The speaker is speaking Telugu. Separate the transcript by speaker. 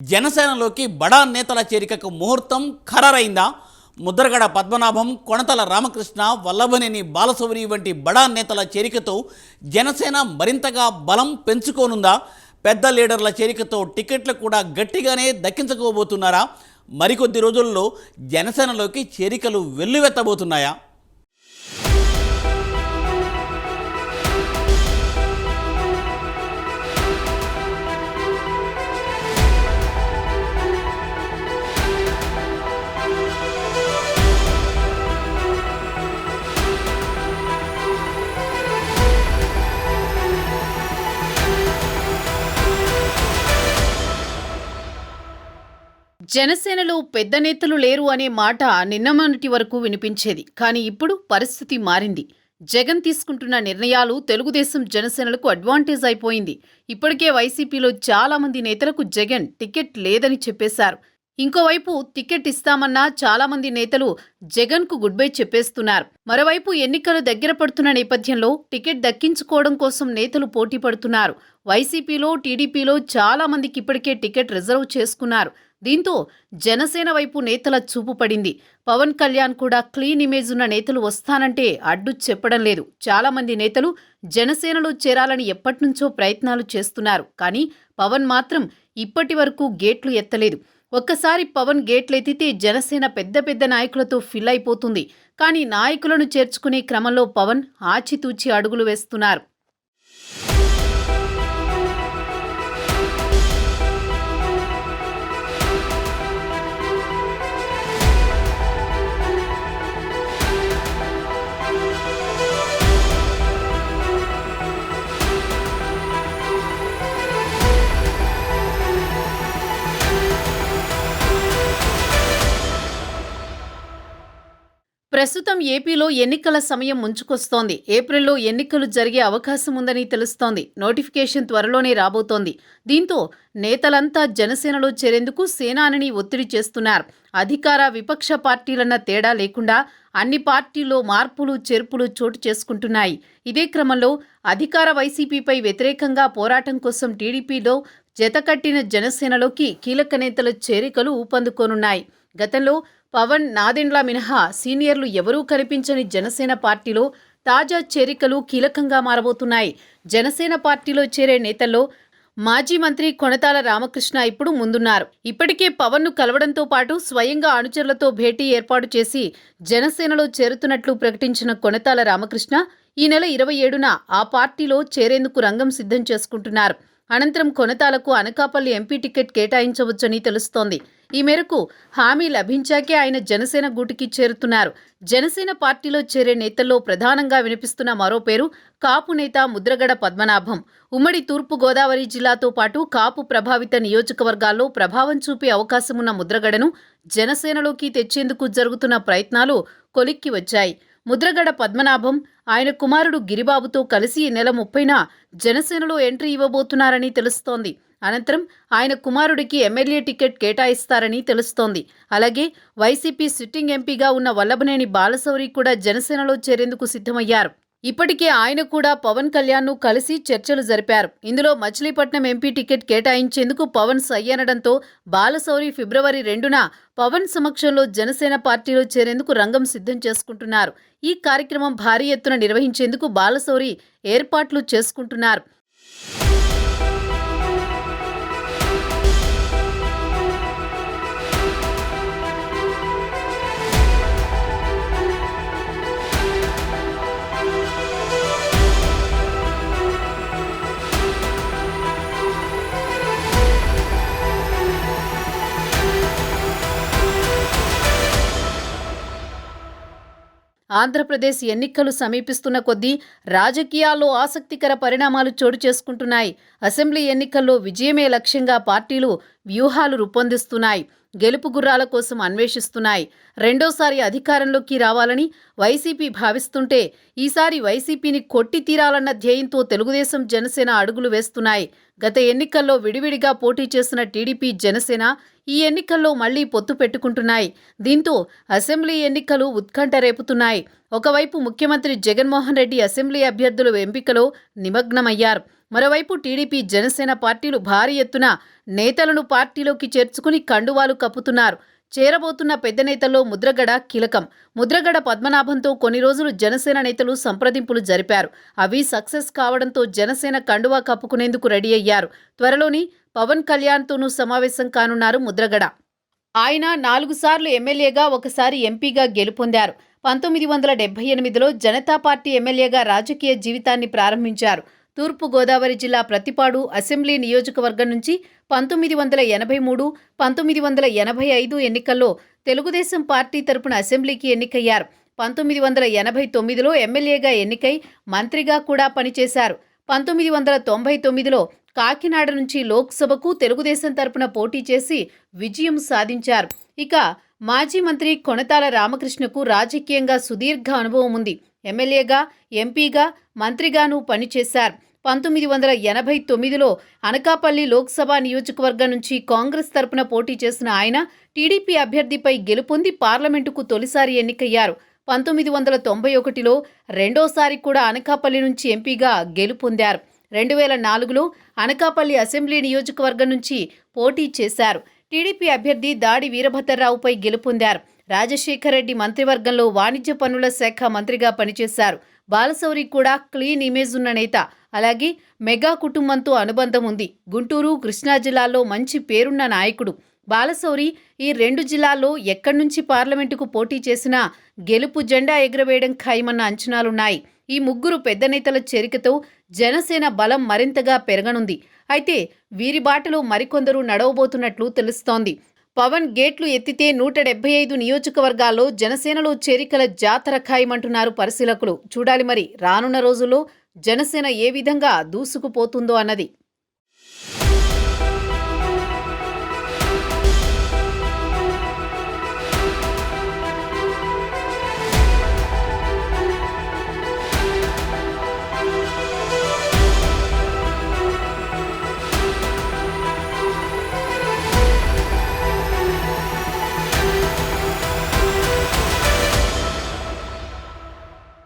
Speaker 1: జనసేనలోకి బడా నేతల చేరికకు ముహూర్తం ఖరారైందా? ముద్రగడ పద్మనాభం కొణతల రామకృష్ణ వల్లభనేని బాలసౌరి వంటి బడా నేతల చేరికతో జనసేన మరింతగా బలం పెంచుకోనుందా? పెద్ద లీడర్ల చేరికతో టికెట్లు కూడా గట్టిగానే దక్కించుకోబోతున్నారా? మరికొద్ది రోజుల్లో జనసేనలోకి చేరికలు వెల్లువెత్తబోతున్నాయా?
Speaker 2: జనసేనలో పెద్ద నేతలు లేరు అనే మాట నిన్న మొన్నటి వరకు వినిపించేది. కానీ ఇప్పుడు పరిస్థితి మారింది. జగన్ తీసుకుంటున్న నిర్ణయాలు తెలుగుదేశం జనసేనలకు అడ్వాంటేజ్ అయిపోయింది. ఇప్పటికే వైసీపీలో చాలామంది నేతలకు జగన్ టికెట్ లేదని చెప్పేశారు. ఇంకోవైపు టికెట్ ఇస్తామన్నా చాలామంది నేతలు జగన్కు గుడ్ బై చెప్పేస్తున్నారు. మరోవైపు ఎన్నికలు దగ్గర పడుతున్న నేపథ్యంలో టికెట్ దక్కించుకోవడం కోసం నేతలు పోటీ పడుతున్నారు. వైసీపీలో టీడీపీలో చాలామందికి ఇప్పటికే టికెట్ రిజర్వ్ చేసుకున్నారు. దీంతో జనసేన వైపు నేతల చూపు పడింది. పవన్ కళ్యాణ్ కూడా క్లీన్ ఇమేజ్ ఉన్న నేతలు వస్తానంటే అడ్డు చెప్పడం లేదు. చాలామంది నేతలు జనసేనలో చేరాలని ఎప్పటినుంచో ప్రయత్నాలు చేస్తున్నారు. కానీ పవన్ మాత్రం ఇప్పటి వరకు గేట్లు ఎత్తలేదు. ఒక్కసారి పవన్ గేట్లెత్తితే జనసేన పెద్ద పెద్ద నాయకులతో ఫిల్ అయిపోతుంది. కానీ నాయకులను చేర్చుకునే క్రమంలో పవన్ ఆచితూచి అడుగులు వేస్తున్నారు. ప్రస్తుతం ఏపీలో ఎన్నికల సమయం ముంచుకొస్తోంది. ఏప్రిల్లో ఎన్నికలు జరిగే అవకాశం ఉందని తెలుస్తోంది. నోటిఫికేషన్ త్వరలోనే రాబోతోంది. దీంతో నేతలంతా జనసేనలో చేరేందుకు సేనానిని ఒత్తిడి చేస్తున్నారు. అధికార విపక్ష పార్టీలన్న తేడా లేకుండా అన్ని పార్టీల్లో మార్పులు చేర్పులు చోటు చేసుకుంటున్నాయి. ఇదే క్రమంలో అధికార వైసీపీపై వ్యతిరేకంగా పోరాటం కోసం టీడీపీలో జతకట్టిన జనసేనలోకి కీలక నేతల చేరికలు ఊపందుకోనున్నాయి. గతంలో పవన్ నాదెండ్ల మినహా సీనియర్లు ఎవరూ కనిపించని జనసేన పార్టీలో తాజా చేరికలు కీలకంగా మారబోతున్నాయి. జనసేన పార్టీలో చేరే నేతల్లో మాజీ మంత్రి కొణతాల రామకృష్ణ ఇప్పుడు ముందున్నారు. ఇప్పటికే పవన్ను కలవడంతో పాటు స్వయంగా అనుచరులతో భేటీ ఏర్పాటు చేసి జనసేనలో చేరుతున్నట్లు ప్రకటించిన కొణతాల రామకృష్ణ ఈ నెల ఇరవై ఏడున ఆ పార్టీలో చేరేందుకు రంగం సిద్ధం చేసుకుంటున్నారు. అనంతరం కొనతాలకు అనకాపల్లి ఎంపీ టికెట్ కేటాయించవచ్చని తెలుస్తోంది. ఈ మేరకు హామీ లభించాకే ఆయన జనసేన గూటికి చేరుతున్నారు. జనసేన పార్టీలో చేరే నేతల్లో ప్రధానంగా వినిపిస్తున్న మరో పేరు కాపు నేత ముద్రగడ పద్మనాభం. ఉమ్మడి తూర్పు గోదావరి జిల్లాతో పాటు కాపు ప్రభావిత నియోజకవర్గాల్లో ప్రభావం చూపే అవకాశమున్న ముద్రగడను జనసేనలోకి తెచ్చేందుకు జరుగుతున్న ప్రయత్నాలు కొలిక్కి వచ్చాయి. ముద్రగడ పద్మనాభం ఆయన కుమారుడు గిరిబాబుతో కలిసి ఈ నెల ముప్పైన జనసేనలో ఎంట్రీ ఇవ్వబోతున్నారని తెలుస్తోంది. అనంతరం ఆయన కుమారుడికి ఎమ్మెల్యే టికెట్ కేటాయిస్తారని తెలుస్తోంది. అలాగే వైసీపీ సిట్టింగ్ ఎంపీగా ఉన్న వల్లభనేని బాలశౌరి కూడా జనసేనలో చేరేందుకు సిద్ధమయ్యారు. ఇప్పటికే ఆయన కూడా పవన్ కళ్యాణ్ను కలిసి చర్చలు జరిపారు. ఇందులో మచిలీపట్నం ఎంపీ టికెట్ కేటాయించేందుకు పవన్ సయ్యనడంతో బాలశౌరి ఫిబ్రవరి రెండున పవన్ సమక్షంలో జనసేన పార్టీలో చేరేందుకు రంగం సిద్ధం చేసుకుంటున్నారు. ఈ కార్యక్రమం భారీ ఎత్తున నిర్వహించేందుకు బాలశౌరి ఏర్పాట్లు చేసుకుంటున్నారు. ఆంధ్రప్రదేశ్ ఎన్నికలు సమీపిస్తున్న కొద్దీ రాజకీయాల్లో ఆసక్తికర పరిణామాలు చోటు చేసుకుంటున్నాయి. అసెంబ్లీ ఎన్నికల్లో విజయమే లక్ష్యంగా పార్టీలు వ్యూహాలు రూపొందిస్తున్నాయి. గెలుపు గుర్రాల కోసం అన్వేషిస్తున్నాయి. రెండోసారి అధికారంలోకి రావాలని వైసీపీ భావిస్తుంటే ఈసారి వైసీపీని కొట్టి తీరాలన్న ధ్యేయంతో తెలుగుదేశం జనసేన అడుగులు వేస్తున్నాయి. గత ఎన్నికల్లో విడివిడిగా పోటీ చేసిన టీడీపీ జనసేన ఈ ఎన్నికల్లో మళ్ళీ పొత్తు పెట్టుకుంటున్నాయి. దీంతో అసెంబ్లీ ఎన్నికలు ఉత్కంఠ రేపుతున్నాయి. ఒకవైపు ముఖ్యమంత్రి జగన్మోహన్ రెడ్డి అసెంబ్లీ అభ్యర్థుల ఎంపికలో నిమగ్నమయ్యారు. మరోవైపు టీడీపీ జనసేన పార్టీలు భారీ ఎత్తున నేతలను పార్టీలోకి చేర్చుకుని కండువాలు కప్పుతున్నారు. చేరబోతున్న పెద్ద నేతల్లో ముద్రగడ కీలకం. ముద్రగడ పద్మనాభంతో కొన్ని రోజులు జనసేన నేతలు సంప్రదింపులు జరిపారు. అవి సక్సెస్ కావడంతో జనసేన కండువా కప్పుకునేందుకు రెడీ అయ్యారు. త్వరలోని పవన్ కళ్యాణ్తోనూ సమావేశం కానున్నారు ముద్రగడ. ఆయన నాలుగు సార్లు ఎమ్మెల్యేగా ఒకసారి ఎంపీగా గెలుపొందారు. పంతొమ్మిది వందల డెబ్బై ఎనిమిదిలో జనతా పార్టీ ఎమ్మెల్యేగా రాజకీయ జీవితాన్ని ప్రారంభించారు. తూర్పుగోదావరి జిల్లా ప్రతిపాడు అసెంబ్లీ నియోజకవర్గం నుంచి పంతొమ్మిది వందల ఎనభై మూడు పంతొమ్మిది వందల ఎనభై ఐదు ఎన్నికల్లో తెలుగుదేశం పార్టీ తరపున అసెంబ్లీకి ఎన్నికయ్యారు. పంతొమ్మిది వందల ఎనభై తొమ్మిదిలో ఎమ్మెల్యేగా ఎన్నికై మంత్రిగా కూడా పనిచేశారు. పంతొమ్మిది వందల తొంభై తొమ్మిదిలో కాకినాడ నుంచి లోక్సభకు తెలుగుదేశం తరపున పోటీ చేసి విజయం సాధించారు. ఇక మాజీ మంత్రి కొనతాల రామకృష్ణకు రాజకీయంగా సుదీర్ఘ అనుభవం ఉంది. ఎమ్మెల్యేగా ఎంపీగా మంత్రిగాను పనిచేశారు. పంతొమ్మిది వందల ఎనభై తొమ్మిదిలో అనకాపల్లి లోక్సభ నియోజకవర్గం నుంచి కాంగ్రెస్ తరపున పోటీ చేసిన ఆయన టీడీపీ అభ్యర్థిపై గెలుపొంది పార్లమెంటుకు తొలిసారి ఎన్నికయ్యారు. పంతొమ్మిది వందల తొంభై ఒకటిలో రెండోసారి కూడా అనకాపల్లి నుంచి ఎంపీగా గెలుపొందారు. రెండు వేల నాలుగులో అనకాపల్లి అసెంబ్లీ నియోజకవర్గం నుంచి పోటీ చేశారు. టీడీపీ అభ్యర్థి దాడి వీరభద్రరావుపై గెలుపొందారు. రాజశేఖర రెడ్డి మంత్రివర్గంలో వాణిజ్య పనుల శాఖ మంత్రిగా పనిచేశారు. బాలశౌరి కూడా క్లీన్ ఇమేజ్ ఉన్న నేత. అలాగే మెగా కుటుంబంతో అనుబంధం ఉంది. గుంటూరు కృష్ణా జిల్లాలో మంచి పేరున్న నాయకుడు. బాలశౌరి ఈ రెండు జిల్లాల్లో ఎక్కడి నుంచి పార్లమెంటుకు పోటీ చేసినా గెలుపు జెండా ఎగురవేయడం ఖాయమన్న అంచనాలున్నాయి. ఈ ముగ్గురు పెద్ద నేతల చేరికతో జనసేన బలం మరింతగా పెరగనుంది. అయితే వీరి బాటలో మరికొందరు నడవబోతున్నట్లు తెలుస్తోంది. పవన్ గేట్లు ఎత్తితే నూట డెబ్బై ఐదు నియోజకవర్గాల్లో జనసేనలో చేరికల జాతర ఖాయమంటున్నారు పరిశీలకులు. చూడాలి మరి రానున్న రోజుల్లో జనసేన ఏ విధంగా దూసుకుపోతుందో అన్నది